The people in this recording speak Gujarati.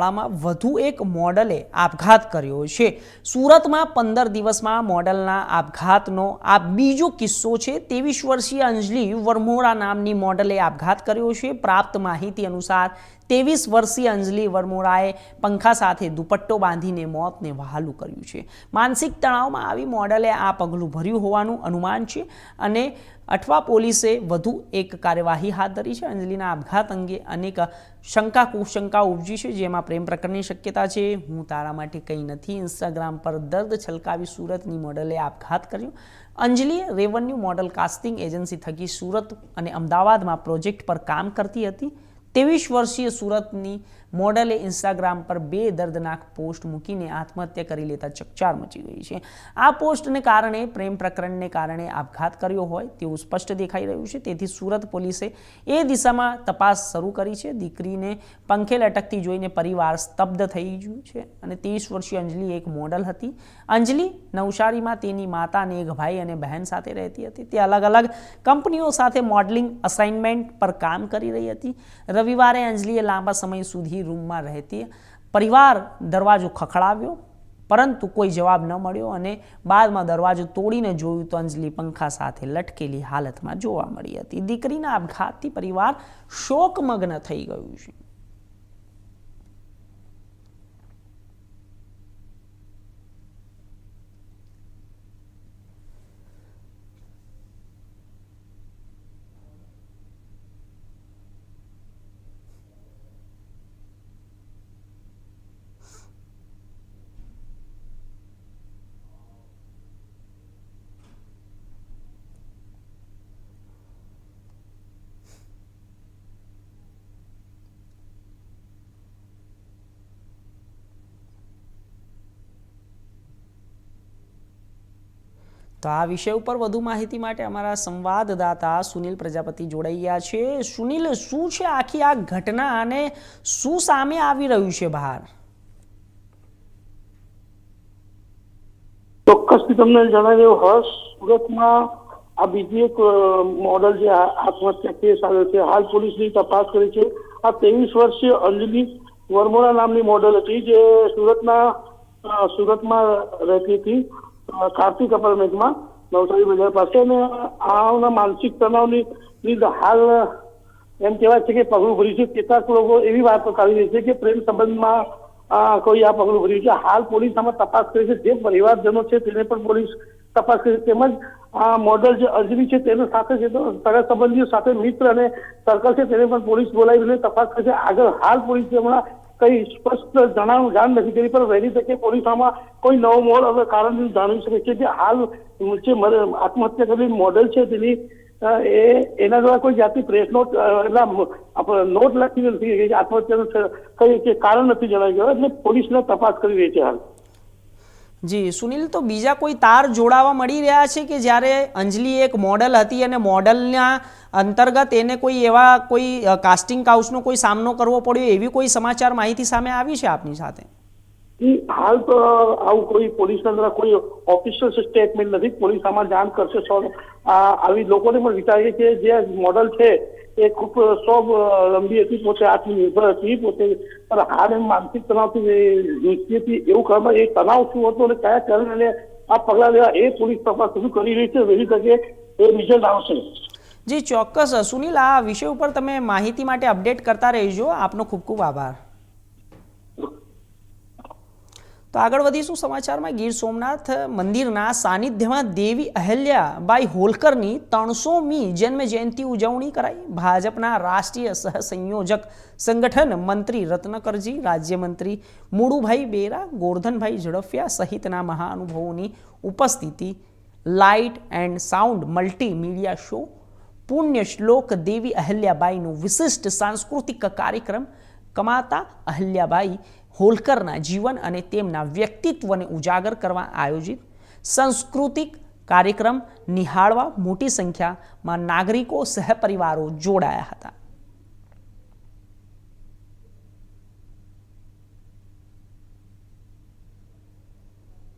શાળામાં વધુ એક મોડલે આપઘાત કર્યો છે. સુરતમાં પંદર દિવસમાં મોડલના આપઘાતનો આ બીજો કિસ્સો છે ત્રેવીસ વર્ષીય અંજલિ વરમોરા નામની મોડલે આપઘાત કર્યો છે. પ્રાપ્ત માહિતી અનુસાર ત્રેવીસ વર્ષીય અંજલિ વરમોરાએ પંખા સાથે દુપટ્ટો બાંધીને મોતને વહાલું કર્યું છે. માનસિક તણાવમાં આવી મોડલે આ પગલું ભર્યું હોવાનું અનુમાન છે અને અઠવા પોલીસે વધુ એક કાર્યવાહી હાથ ધરી છે. અંજલિના આપઘાત અંગે અનેક શંકા કુશંકા ઉપજી છે, જેમાં પ્રેમ પ્રકરણની શક્યતા છે. હું તારા માટે કંઈ નથી, ઇન્સ્ટાગ્રામ પર દર્દ છલકાવી સુરતની મોડલે આપઘાત કર્યો. અંજલિએ રેવન્યુ મોડલ કાસ્ટિંગ એજન્સી થકી સુરત અને અમદાવાદમાં પ્રોજેક્ટ પર કામ કરતી હતી. ત્રેવીસ વર્ષીય સુરતની મોડલે ઇન્સ્ટાગ્રામ પર બે દર્દનાક પોસ્ટ મૂકીને આત્મહત્યા કરી લેતા ચકચાર મચી ગઈ છે. આ પોસ્ટને કારણે પ્રેમ પ્રકરણને કારણે આપઘાત કર્યો હોય તેવું સ્પષ્ટ દેખાઈ રહ્યું છે. તેથી સુરત પોલીસે એ દિશામાં તપાસ શરૂ કરી છે. દીકરીને પંખે લટકતી જોઈને પરિવાર સ્તબ્ધ થઈ ગયું છે અને ત્રીસ વર્ષીય અંજલિ એક મોડલ હતી. અંજલિ નવસારીમાં તેની માતા અને એક ભાઈ અને બહેન સાથે રહેતી હતી. તે અલગ અલગ કંપનીઓ સાથે મોડલિંગ અસાઇનમેન્ટ પર કામ કરી રહી હતી. રવિવારે અંજલિએ લાંબા સમય સુધી રૂમમાં રહેતી પરિવાર દરવાજો ખખડાવ્યો, પરંતુ કોઈ જવાબ ન મળ્યો અને બાદમાં દરવાજો તોડીને જોયું તો અંજલિ પંખા સાથે લટકેલી હાલતમાં જોવા મળી હતી. દીકરીના આપઘાતથી પરિવાર શોકમગ્ન થઈ ગયું છે. તો આ વિષય ઉપર વધુ માહિતી માટે અમારા સંવાદદાતા સુનિલ પ્રજાપતિ જોડાઈ છે. સુનિલ, શું છે આખી આ ઘટના અને શું સામે આવી રહ્યું છે બહાર? ચોક્કસથી તમને જણાવી દઉં હર્ષ સુરતમાં આ બીજી એક મોડલ જે આત્મહત્યા કેસ આવ્યો છે, હાલ પોલીસની તપાસ કરી છે. આ ત્રેવીસ વર્ષીય અંજલિ વરમોરા નામની મોડલ હતી જે સુરતના સુરતમાં રહેતી હતી. કાર્તિક અપાર્ટમેન્ટમાં નવસારી બજાર પાસે અને આના માનસિક તણાવની હાલ, એમ કહેવાય છે કે પગલું ભર્યું છે. કેટલાક લોકો એવી વાત કરી રહી છે કે પ્રેમ સંબંધમાં કોઈ આ પગલું ભર્યું છે. હાલ પોલીસ આમાં તપાસ કરી છે. જે પરિવારજનો છે તેને પણ પોલીસ તપાસ કરી. તેમજ આ મોડલ જે અંજલિ છે તેનો સાથે છે તો સગા સંબંધીઓ સાથે મિત્ર અને સર્કલ છે તેને પણ પોલીસ બોલાવીને તપાસ કરશે આગળ હાલ પોલીસે હમણાં કઈ સ્પષ્ટ જણાવવાનું જાણ નથી કરી, પણ વહેલી તકે પોલીસમાં કોઈ નવો મોડ હવે કારણ જાણવી શકે છે જે હાલ જે આત્મહત્યા કરેલી મોડેલ છે તેની એ, એના દ્વારા કોઈ જાતની પ્રેસ એટલે આપણે નોટ લખી નથી આત્મહત્યાનું કઈ કારણ નથી જણાવી ગયો એટલે પોલીસને તપાસ કરી રહી છે હાલ. જી, સુનિલ, તો બીજા કોઈ તાર જોડાવા મળી રહ્યા છે કે જ્યારે અંજલિ એક મોડલ હતી અને મોડલના અંતર્ગત એને કોઈ એવા કોઈ કાસ્ટિંગ કાઉચનો કોઈ સામનો કરવો પડ્યો એવી કોઈ સમાચાર માહિતી સામે આવી છે આપની સાથે? હાલ તો આવું કોઈ પોલીસ દ્વારા કોઈ ઓફિશિયલ સ્ટેટમેન્ટ નથી. પોલીસ આમાં જાણ કરશે. આવી લોકોને પણ વિચારીએ કે જે મોડલ છે એ ખૂબ સો લંબી હતી, પોતે આત્મનિર્ભર હતી, પોતે પણ હાડ માનસિક તણાવથી એ હતી, એવું કરવામાં એ તણાવ શું હતો અને કયા કારણે આ પગલાં લેવા એ પોલીસ તપાસ શરૂ કરી રહી છે વહેલી તકે એ રિઝલ્ટ આવશે. જી, ચોક્કસ સુનિલ, આ વિષય ઉપર તમે માહિતી માટે અપડેટ કરતા રહેજો. આપનો ખૂબ ખૂબ આભાર. તો આગળ વધીશું સમાચારમાં. ગીર સોમનાથ મંદિરના સાનિધ્યમાં દેવી અહલ્યાબાઈ હોલકરની ત્રણસોમી જન્મ જયંતિ ઉજવણી કરાઈ. ભાજપના રાષ્ટ્રીય સહસંયોજક સંગઠન મંત્રી રત્નકરજી, રાજ્યમંત્રી મુળુભાઈ બેરા, ગોરધનભાઈ ઝડફિયા સહિતના મહાનુભાવોની ઉપસ્થિતિ, light and sound multimedia show, પુણ્ય શ્લોક દેવી અહલ્યાબાઈનો વિશિષ્ટ સાંસ્કૃતિક કાર્યક્રમ, કમાતા અહલ્યાબાઈ હોલકરના જીવન અને તેમના વ્યક્તિત્વને ઉજાગર કરવા આયોજિત સાંસ્કૃતિક કાર્યક્રમ નિહાળવા મોટી સંખ્યામાં નાગરિકો સહપરિવારો જોડાયા હતા.